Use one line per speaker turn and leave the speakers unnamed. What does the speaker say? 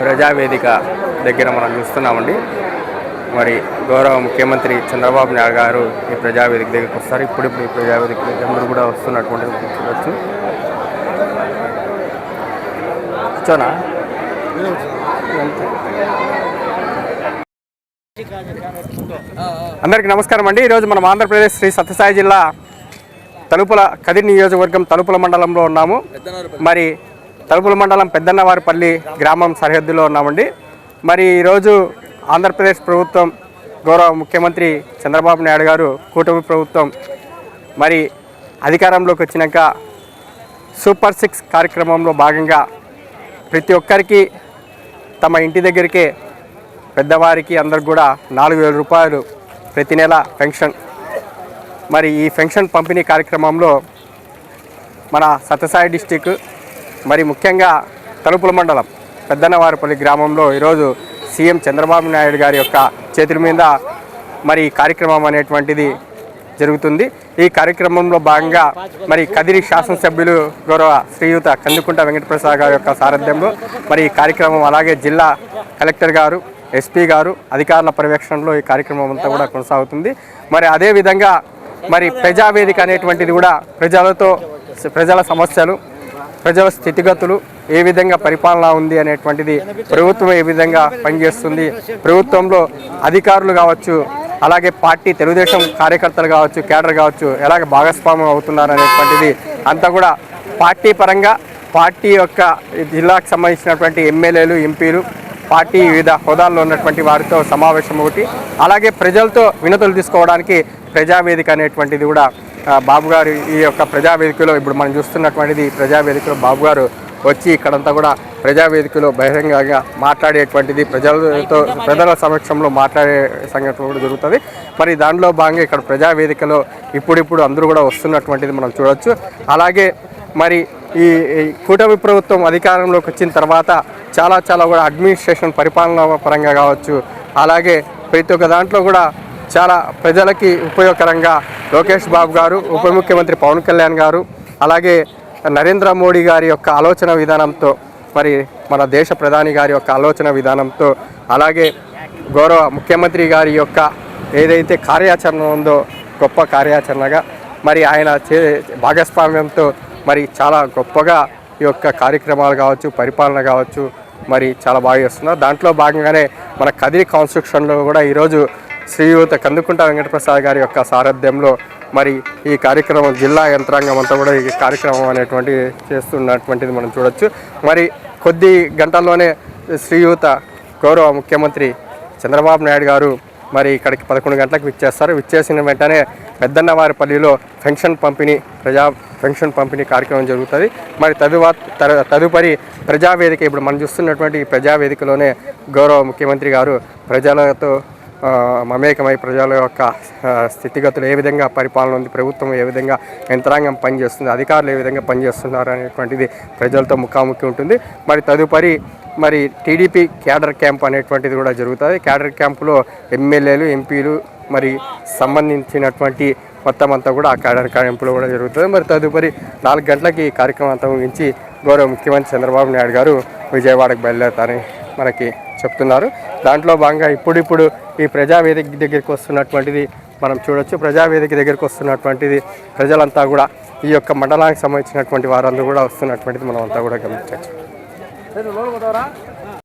ప్రజావేదిక దగ్గర మనం చూస్తున్నామండి. మరి గౌరవ ముఖ్యమంత్రి చంద్రబాబు నాయుడు గారు ఈ ప్రజావేదిక దగ్గరికి వస్తారు. ఇప్పుడిప్పుడు ఈ ప్రజావేదిక దగ్గర అందరూ కూడా వస్తున్నటువంటి చూడవచ్చు కూర్చోనా? అందరికీ నమస్కారం అండి. ఈరోజు మనం ఆంధ్రప్రదేశ్ శ్రీ సత్యసాయి జిల్లా తలుపుల కదిరి నియోజకవర్గం తలుపుల మండలంలో ఉన్నాము. మరి తలుపుల మండలం పెద్దన్నవారిపల్లి గ్రామం సరిహద్దులో ఉన్నామండి. మరి ఈరోజు ఆంధ్రప్రదేశ్ ప్రభుత్వం గౌరవ ముఖ్యమంత్రి చంద్రబాబు నాయుడు గారు కూటమి ప్రభుత్వం మరి అధికారంలోకి వచ్చినాక సూపర్ సిక్స్ కార్యక్రమంలో భాగంగా ప్రతి ఒక్కరికి తమ ఇంటి దగ్గరికే పెద్దవారికి అందరికి కూడా నాలుగు వేల రూపాయలు ప్రతి నెల పెన్షన్. మరి ఈ పెన్షన్ పంపిణీ కార్యక్రమంలో మన సత్యసాయి డిస్టిక్ మరి ముఖ్యంగా తలుపుల మండలం పెద్దన్నవారిపల్లి గ్రామంలో ఈరోజు సీఎం చంద్రబాబు నాయుడు గారి యొక్క చేతుల మీద మరి కార్యక్రమం అనేటువంటిది జరుగుతుంది. ఈ కార్యక్రమంలో భాగంగా మరి కదిరి శాసనసభ్యులు గౌరవ శ్రీయుత కందుకుంట వెంకటప్రసాద్ గారి యొక్క సారథ్యంలో మరి ఈ కార్యక్రమం అలాగే జిల్లా కలెక్టర్ గారు ఎస్పీ గారు అధికారుల పర్యవేక్షణలో ఈ కార్యక్రమం అంతా కూడా కొనసాగుతుంది. మరి అదేవిధంగా మరి ప్రజావేదిక అనేటువంటిది కూడా ప్రజలతో ప్రజల సమస్యలు ప్రజల స్థితిగతులు ఏ విధంగా పరిపాలన ఉంది అనేటువంటిది ప్రభుత్వం ఏ విధంగా పనిచేస్తుంది? ప్రభుత్వంలో అధికారులు కావచ్చు అలాగే పార్టీ తెలుగుదేశం కార్యకర్తలు కావచ్చు కేడర్ కావచ్చు ఎలాగ భాగస్వామ్యం అవుతున్నారు అనేటువంటిది అంతా కూడా పార్టీ పరంగా పార్టీ యొక్క జిల్లాకు సంబంధించినటువంటి ఎమ్మెల్యేలు ఎంపీలు పార్టీ వివిధ హోదాల్లో ఉన్నటువంటి వారితో సమావేశం ఒకటి అలాగే ప్రజలతో వినతులు తీసుకోవడానికి ప్రజావేదిక అనేటువంటిది కూడా బాబు గారు ఈ యొక్క ప్రజావేదికలో ఇప్పుడు మనం చూస్తున్నటువంటిది ప్రజావేదికలో బాబు గారు వచ్చి ఇక్కడంతా కూడా ప్రజావేదికలో బహిరంగంగా మాట్లాడేటువంటిది ప్రజలతో ప్రజల సమక్షంలో మాట్లాడే సంఘటన కూడా జరుగుతుంది. మరి దానిలో భాగంగా ఇక్కడ ప్రజావేదికలో ఇప్పుడిప్పుడు అందరూ కూడా వస్తున్నటువంటిది మనం చూడవచ్చు అలాగే మరి ఈ కూటమి ప్రభుత్వం అధికారంలోకి వచ్చిన తర్వాత చాలా చాలా కూడా అడ్మినిస్ట్రేషన్ పరిపాలన పరంగా కావచ్చు అలాగే ప్రతి ఒక్క దాంట్లో కూడా చాలా ప్రజలకి ఉపయోగకరంగా లోకేష్ బాబు గారు ఉప ముఖ్యమంత్రి పవన్ కళ్యాణ్ గారు అలాగే నరేంద్ర మోడీ గారి యొక్క ఆలోచన విధానంతో మరి మన దేశ ప్రధాని గారి యొక్క ఆలోచన విధానంతో అలాగే గౌరవ ముఖ్యమంత్రి గారి యొక్క ఏదైతే కార్యాచరణ ఉందో గొప్ప కార్యాచరణగా మరి ఆయన చే భాగస్వామ్యంతో మరి చాలా గొప్పగా ఈ యొక్క కార్యక్రమాలు కావచ్చు పరిపాలన కావచ్చు మరి చాలా బాగా చేస్తున్నారు. దాంట్లో భాగంగానే మన కదిరి కాన్స్టిట్యూషన్లో కూడా ఈరోజు శ్రీయుత కందుకుంట వెంకటప్రసాద్ గారి యొక్క సారథ్యంలో మరి ఈ కార్యక్రమం జిల్లా యంత్రాంగం అంతా కూడా ఈ కార్యక్రమం అనేటువంటి చేస్తున్నటువంటిది మనం చూడొచ్చు. మరి కొద్ది గంటల్లోనే శ్రీయుత గౌరవ ముఖ్యమంత్రి చంద్రబాబు నాయుడు గారు మరి ఇక్కడికి పదకొండు గంటలకు విచ్చేస్తారు. విచ్చేసిన వెంటనే పెద్దన్నవారిపల్లిలో పెన్షన్ పంపిణీ ప్రజా పెన్షన్ పంపిణీ కార్యక్రమం జరుగుతుంది. మరి తదువా తదుపరి ప్రజావేదిక ఇప్పుడు మనం చూస్తున్నటువంటి ఈ ప్రజావేదికలోనే గౌరవ ముఖ్యమంత్రి గారు ప్రజలతో మమేకమై ప్రజల యొక్క స్థితిగతులు ఏ విధంగా పరిపాలన ఉంది ప్రభుత్వం ఏ విధంగా యంత్రాంగం పనిచేస్తుంది అధికారులు ఏ విధంగా పనిచేస్తున్నారు అనేటువంటిది ప్రజలతో ముఖాముఖి ఉంటుంది. మరి తదుపరి మరి టీడీపీ క్యాడర్ క్యాంప్ అనేటువంటిది కూడా జరుగుతుంది. క్యాడర్ క్యాంపులో ఎమ్మెల్యేలు ఎంపీలు మరి సంబంధించినటువంటి మొత్తం అంతా కూడా ఆ క్యాడర్ క్యాంపులో కూడా జరుగుతుంది. మరి తదుపరి నాలుగు గంటలకి ఈ కార్యక్రమం అంతా ముగించి గౌరవ ముఖ్యమంత్రి చంద్రబాబు నాయుడు గారు విజయవాడకు బయలుదేరుతారని మనకి చెప్తున్నారు. దాంట్లో భాగంగా ఇప్పుడిప్పుడు ఈ ప్రజావేదిక దగ్గరికి వస్తున్నటువంటిది మనం చూడొచ్చు. ప్రజావేదిక దగ్గరికి వస్తున్నటువంటిది ప్రజలంతా కూడా ఈ యొక్క మండలానికి సంబంధించినటువంటి వారందరూ కూడా వస్తున్నటువంటిది మనం అంతా కూడా గమనించవచ్చు.